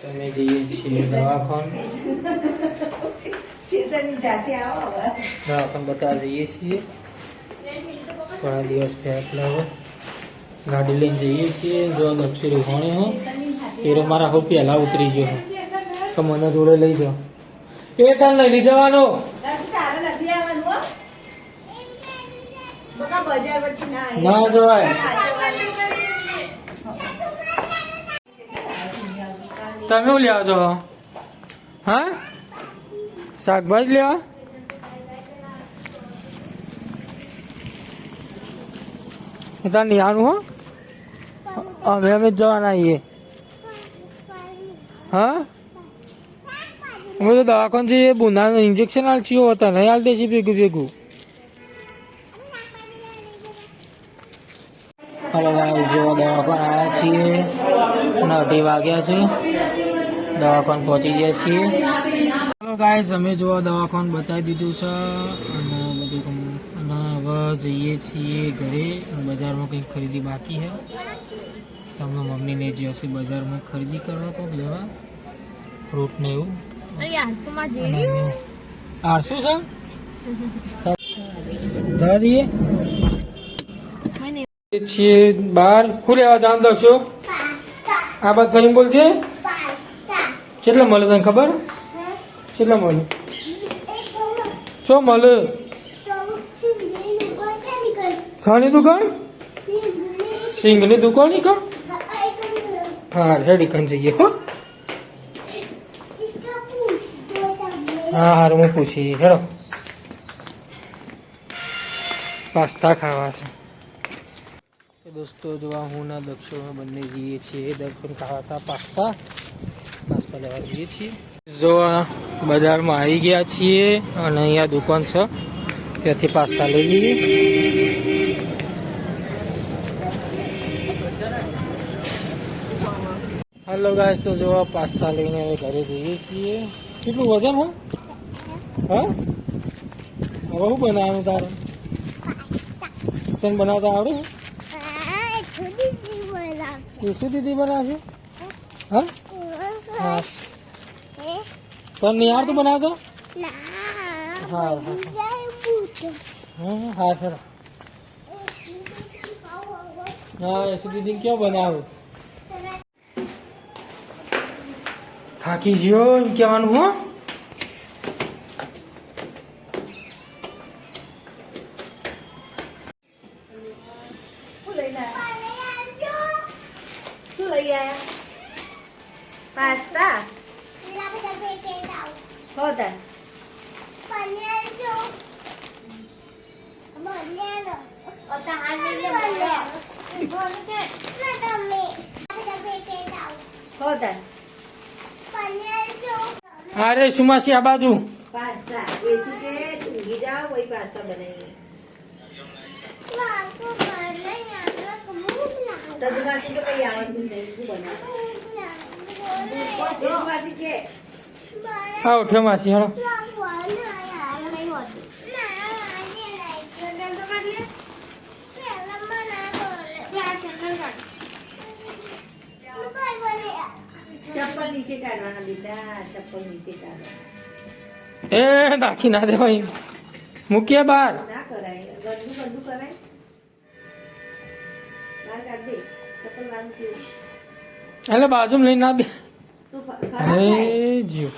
તમે જઈએ છીએ દવાખાન. દવાખાન બતાવવા જઈએ છીએ. થોડા દિવસ થયા એટલે હવે. ગાડી લઈને જઈએ છીએ. જો દક્ષિણ રૂપાણી હું. એરો મારા હું પહેલા ઉતરી ગયો તો મને જોડે લઈ જાઓ. એ તને લઈ જવાનો ના જવાય. તમે લેવા છો? હા? શાકભાજી લેવા? તાર નિહાનું હો. અમે અમે જવાના છીએ. હા? અમે તો દવાખાન જઈએ બુંદાનું ઇન્જેક્શન હાલ છીએ તને નહીં દે છે ભેગું ભેગું? હલો ભાઈ જો દવાખાન આવ્યા છીએ. અને અઢી વાગ્યા છે દવાખાન પહોંચી ગયા છીએ. હલો ગાઈસ અમે જો દવાખાન બતાવી દીધું છે. અને બધું અને હવે જઈએ છીએ ઘરે. બજારમાં કંઈક ખરીદી બાકી છે. તમને મમ્મીને જે હશે બજારમાં ખરીદી કરવા કોઈક લેવા. ફ્રૂટ ને એવું. આરસું છે? દઈએ છીએ બહાર શું લેવા જાણ દઉં આ બાદ ફરીને બોલજે કેટલા મળે તને ખબર? કેટલા મળે? શું મળે. શાની દુકાન? સિંગની દુકાન કર. હા રેડી કન જઈએ હો. હા હારું હું પૂછી હેડો. પાસ્તા ખાવા છે. દોસ્તો જોવા હું ના દક્ષો બંને જઈએ છીએ દર્શન ખાવાતા પાસ્તા પાસ્તા લેવા જઈએ છીએ. જો બજારમાં આવી ગયા છીએ અને અહીંયા દુકાન છે, ત્યાંથી પાસ્તા લઈ લઈએ. હાલો ગાય તો જોવા પાસ્તા લઈને હવે ઘરે જઈએ છીએ. કેટલું વજન હો? હા? હવે શું બનાવવાનું તારે? તને બનાવતા આવડે? કેસુ દીદી બનાવશે હા? હા. તને નહીં આવડતું બનાવતો? હા હા. હા સર. હા યશુ દીદી કેવો બનાવે? થાકી ગયો એમ કહેવાનું, હો શું લઈને આયા? શું લઈ આયા? પાસ્તા? હો તાર હો તાર અરે સુમાસી આ બાજુ. પાસ્તા. વેચું કે? જાઓ પાસ્તા બનાવીએ. તજુમાસી તો કઈ આવડતું નહીં શું બનાવે કે હા ઉઠ્યો માસી હેડો ચપ્પલ નીચે કાઢવાના બેટા ચપ્પલ નીચે કાઢવાના એ નાખી ના દેવાય. મૂકીએ બહાર. ના એટલે બાજુમાં લઈને અરે જીવ.